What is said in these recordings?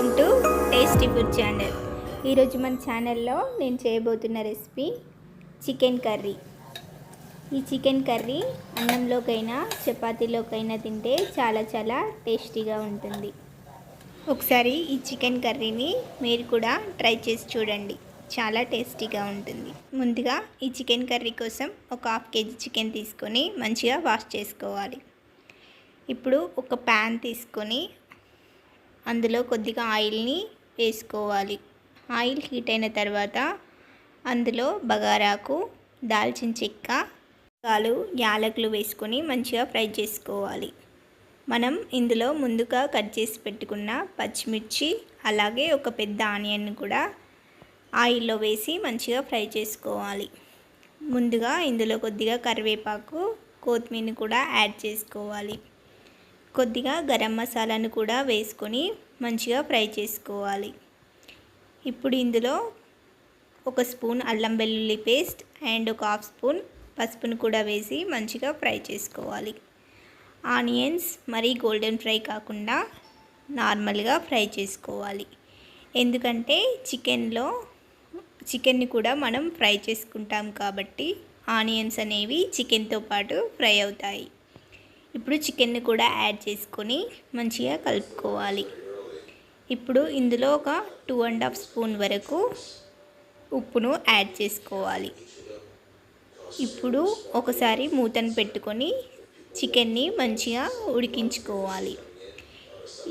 Welcome to tasty food channel. ఈరోజు మన ఛానల్లో నేను చేయబోతున్న రెసిపీ చికెన్ కర్రీ. ఈ చికెన్ కర్రీ అన్నంలోకైనా చపాతీలోకైనా తింటే చాలా చాలా టేస్టీగా ఉంటుంది. ఒకసారి ఈ చికెన్ కర్రీని మీరు కూడా ట్రై చేసి చూడండి. చాలా టేస్టీగా ఉంటుంది. ముందుగా ఈ చికెన్ కర్రీ కోసం ఒక హాఫ్ కేజీ చికెన్ తీసుకొని మంచిగా వాష్ చేసుకోవాలి. ఇప్పుడు ఒక ప్యాన్ తీసుకొని అందులో కొద్దిగా ఆయిల్ని వేసుకోవాలి. ఆయిల్ హీట్ అయిన తర్వాత అందులో బగారాకు దాల్చిన చెక్క కాలు యాలకులు వేసుకొని మంచిగా ఫ్రై చేసుకోవాలి. మనం ఇందులో ముందుగా కట్ చేసి పెట్టుకున్న పచ్చిమిర్చి అలాగే ఒక పెద్ద ఆనియన్ కూడా ఆయిల్లో వేసి మంచిగా ఫ్రై చేసుకోవాలి. ముందుగా ఇందులో కొద్దిగా కరివేపాకు కొత్తిమీర కూడా యాడ్ చేసుకోవాలి. కొద్దిగా గరం మసాలాను కూడా వేసుకొని మంచిగా ఫ్రై చేసుకోవాలి. ఇప్పుడు ఇందులో ఒక స్పూన్ అల్లం వెల్లుల్లి పేస్ట్ అండ్ ఒక హాఫ్ స్పూన్ పసుపును కూడా వేసి మంచిగా ఫ్రై చేసుకోవాలి. ఆనియన్స్ మరీ గోల్డెన్ ఫ్రై కాకుండా నార్మల్గా ఫ్రై చేసుకోవాలి. ఎందుకంటే చికెన్లో చికెన్ని కూడా మనం ఫ్రై చేసుకుంటాం కాబట్టి ఆనియన్స్ అనేవి చికెన్తో పాటు ఫ్రై అవుతాయి. ఇప్పుడు చికెన్ని కూడా యాడ్ చేసుకొని మంచిగా కలుపుకోవాలి. ఇప్పుడు ఇందులో ఒక టూ అండ్ హాఫ్ స్పూన్ వరకు ఉప్పును యాడ్ చేసుకోవాలి. ఇప్పుడు ఒకసారి మూతను పెట్టుకొని చికెన్ని మంచిగా ఉడికించుకోవాలి.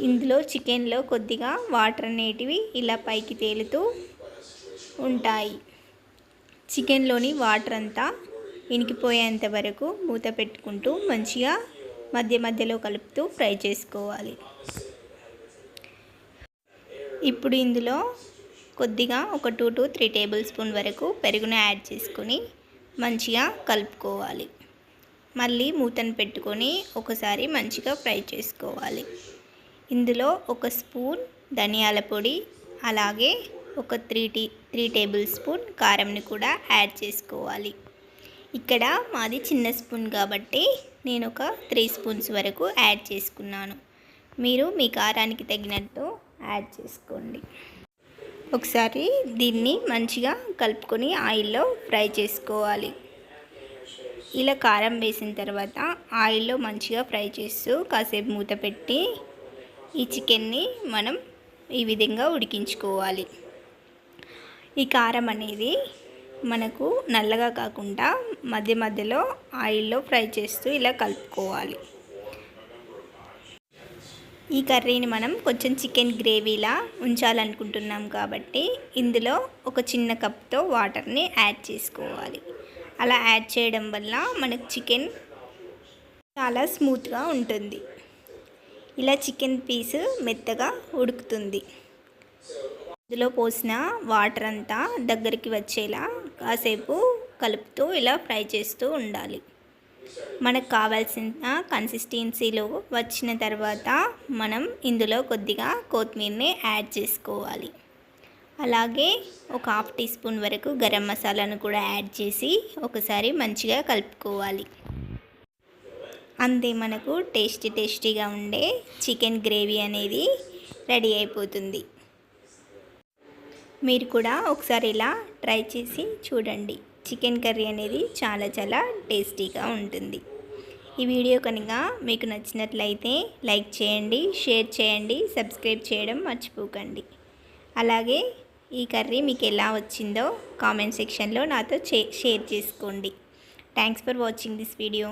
ఇందులో చికెన్లో కొద్దిగా వాటర్ అనేటివి ఇలా పైకి తేలుతూ ఉంటాయి. చికెన్లోని వాటర్ అంతా ఇనికిపోయేంత వరకు మూత పెట్టుకుంటూ మంచిగా మధ్య మధ్యలో కలుపుతూ ఫ్రై చేసుకోవాలి. ఇప్పుడు ఇందులో కొద్దిగా ఒక two to three table spoon వరకు పెరుగును యాడ్ చేసుకొని మంచిగా కలుపుకోవాలి. మళ్ళీ మూతను పెట్టుకొని ఒకసారి మంచిగా ఫ్రై చేసుకోవాలి. ఇందులో ఒక స్పూన్ ధనియాల పొడి అలాగే ఒక three tea three table spoon కారంని కూడా యాడ్ చేసుకోవాలి. ఇక్కడ మాది చిన్న స్పూన్ కాబట్టి నేను ఒక త్రీ స్పూన్స్ వరకు యాడ్ చేసుకున్నాను. మీరు మీ కారానికి తగినట్టు యాడ్ చేసుకోండి. ఒకసారి దీన్ని మంచిగా కలుపుకొని ఆయిల్లో ఫ్రై చేసుకోవాలి. ఇలా కారం వేసిన తర్వాత ఆయిల్లో మంచిగా ఫ్రై చేస్తూ కాసేపు మూత పెట్టి ఈ చికెన్ని మనం ఈ విధంగా ఉడికించుకోవాలి. ఈ కారం అనేది మనకు నల్లగా కాకుండా మధ్య మధ్యలో ఆయిల్లో ఫ్రై చేస్తూ ఇలా కలుపుకోవాలి. ఈ కర్రీని మనం కొంచెం చికెన్ గ్రేవీలా ఉంచాలనుకుంటున్నాం కాబట్టి ఇందులో ఒక చిన్న కప్తో వాటర్ని యాడ్ చేసుకోవాలి. అలా యాడ్ చేయడం వల్ల మనకు చికెన్ చాలా స్మూత్గా ఉంటుంది. ఇలా చికెన్ పీస్ మెత్తగా ఉడుకుతుంది. ఇందులో పోసిన వాటర్ అంతా దగ్గరికి వచ్చేలా కాసేపు కలుపుతూ ఇలా ఫ్రై చేస్తూ ఉండాలి. మనకు కావాల్సిన కన్సిస్టెన్సీలో వచ్చిన తర్వాత మనం ఇందులో కొద్దిగా కొత్తిమీరని యాడ్ చేసుకోవాలి. అలాగే ఒక హాఫ్ టీ స్పూన్ వరకు గరం మసాలాను కూడా యాడ్ చేసి ఒకసారి మంచిగా కలుపుకోవాలి. అంతే మనకు టేస్టీ టేస్టీగా ఉండే చికెన్ గ్రేవీ అనేది రెడీ అయిపోతుంది. మీరు కూడా ఒకసారి ఇలా ట్రై చేసి చూడండి. చికెన్ కర్రీ అనేది చాలా చాలా టేస్టీగా ఉంటుంది. ఈ వీడియో కనుక మీకు నచ్చినట్లయితే లైక్ చేయండి షేర్ చేయండి సబ్స్క్రైబ్ చేయడం మర్చిపోకండి. అలాగే ఈ కర్రీ మీకు ఎలా వచ్చిందో కామెంట్ సెక్షన్లో నాతో షేర్ చేసుకోండి. Thanks for watching this video